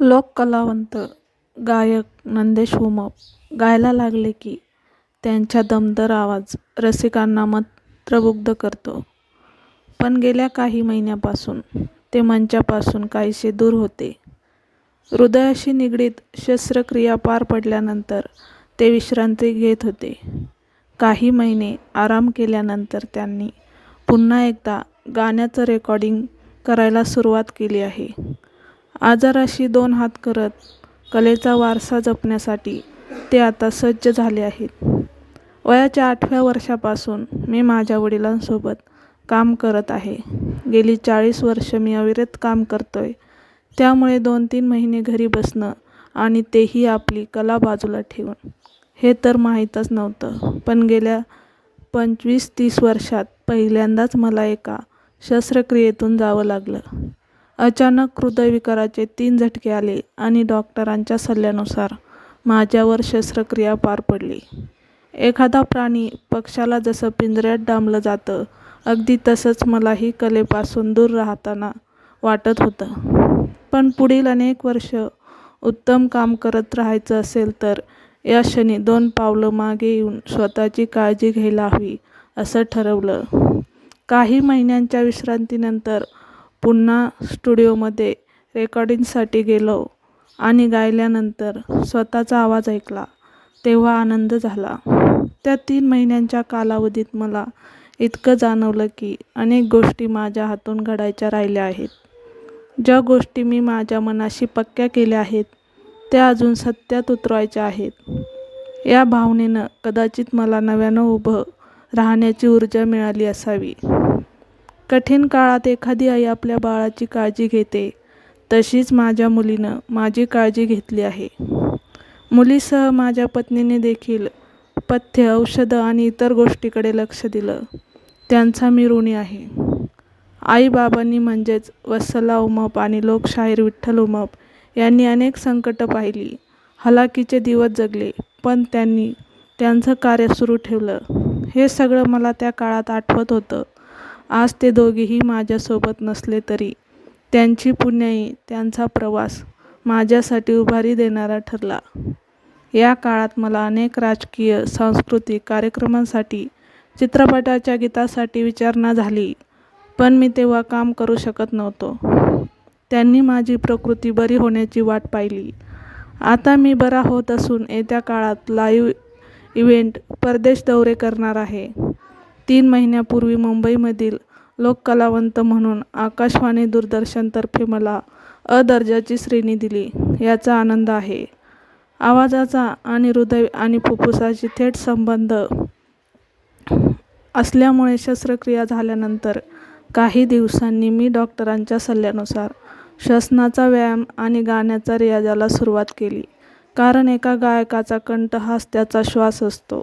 लोककलावंत गायक नंदेश उमप गायला लागले की त्यांच्या दमदार आवाज रसिकांना मंत्रमुग्ध करतो. पण गेल्या काही महिन्यापासून ते मंचापासून काहीसे दूर होते. हृदयाशी निगडीत शस्त्रक्रिया पार पडल्यानंतर ते विश्रांती घेत होते. काही महिने आराम केल्यानंतर त्यांनी पुन्हा एकदा गाण्याचं रेकॉर्डिंग करायला सुरुवात केली आहे. आजाराशी दोन हात करत कलेचा वारसा जपण्यासाठी ते आता सज्ज झाले आहेत. वयाच्या आठव्या वर्षापासून मी माझ्या वडिलांसोबत काम करत आहे. गेली चाळीस वर्ष मी अविरत काम करतोय. त्यामुळे दोन-तीन महिने घरी बसणं आणि तेही आपली कला बाजूला ठेवून, हे तर माहीतच नव्हतं. पण गेल्या पंचवीस-तीस वर्षात पहिल्यांदाच मला एका शस्त्रक्रियेतून जावं लागलं. अचानक हृदयविकाराचे तीन झटके आले आणि डॉक्टरांच्या सल्ल्यानुसार माझ्यावर शस्त्रक्रिया पार पडली. एखादा प्राणी पक्षाला जसं पिंजऱ्यात डांबलं जातं, अगदी तसंच मलाही कलेपासून दूर राहताना वाटत होतं. पण पुढील अनेक वर्ष उत्तम काम करत राहायचं असेल तर या क्षणी दोन पावलं मागे येऊन स्वतःची काळजी घ्यायला हवी, असं ठरवलं. काही महिन्यांच्या विश्रांतीनंतर पुन्हा स्टुडिओमध्ये रेकॉर्डिंगसाठी गेलो आणि गायल्यानंतर स्वतःचा आवाज ऐकला, तेव्हा आनंद झाला. त्या तीन महिन्यांच्या कालावधीत मला इतकं जाणवलं की, अनेक गोष्टी माझ्या हातून घडायच्या राहिल्या आहेत. ज्या गोष्टी मी माझ्या मनाशी पक्क्या केल्या आहेत, त्या अजून सत्यात उतरवायच्या आहेत. या भावनेनं कदाचित मला नव्यानं उभं राहण्याची ऊर्जा मिळाली असावी. कठीण काळात एखादी आई आपल्या बाळाची काळजी घेते, तशीच माझ्या मुलीनं माझी काळजी घेतली आहे. मुलीसह माझ्या पत्नीने देखील पथ्य, औषधं आणि इतर गोष्टीकडे लक्ष दिलं, त्यांचा मी ऋणी आहे. आई-बाबांनी म्हणजेच वत्सला उमप आणि लोकशाहीर विठ्ठल उमप यांनी अनेक संकटं पाहिली, हलाखीचे दिवस जगले, पण त्यांनी त्यांचं कार्य सुरू ठेवलं. हे सगळं मला त्या काळात आठवत होतं. आज ते दोघेही माझ्यासोबत नसले तरी त्यांची पुण्याई, त्यांचा प्रवास माझ्यासाठी उभारी देणारा ठरला. या काळात मला अनेक राजकीय, सांस्कृतिक कार्यक्रमांसाठी, चित्रपटाच्या गीतासाठी विचारणा झाली, पण मी तेव्हा काम करू शकत नव्हतो. त्यांनी माझी प्रकृती बरी होण्याची वाट पाहिली. आता मी बरा होत असून येत्या काळात लाईव्ह इव्हेंट, परदेश दौरे करणार आहे. तीन महिन्यापूर्वी मुंबईमधील लोककलावंत म्हणून आकाशवाणी-दूरदर्शनतर्फे मला अ दर्जाची श्रेणी दिली, याचा आनंद आहे. आवाजाचा आणि हृदय आणि फुफ्फुसाची थेट संबंध असल्यामुळे शस्त्रक्रिया झाल्यानंतर काही दिवसांनी मी डॉक्टरांच्या सल्ल्यानुसार श्वसनाचा व्यायाम आणि गाण्याचा रियाजाला सुरुवात केली. कारण एका गायकाचा कंठ हाच त्याचा श्वास असतो.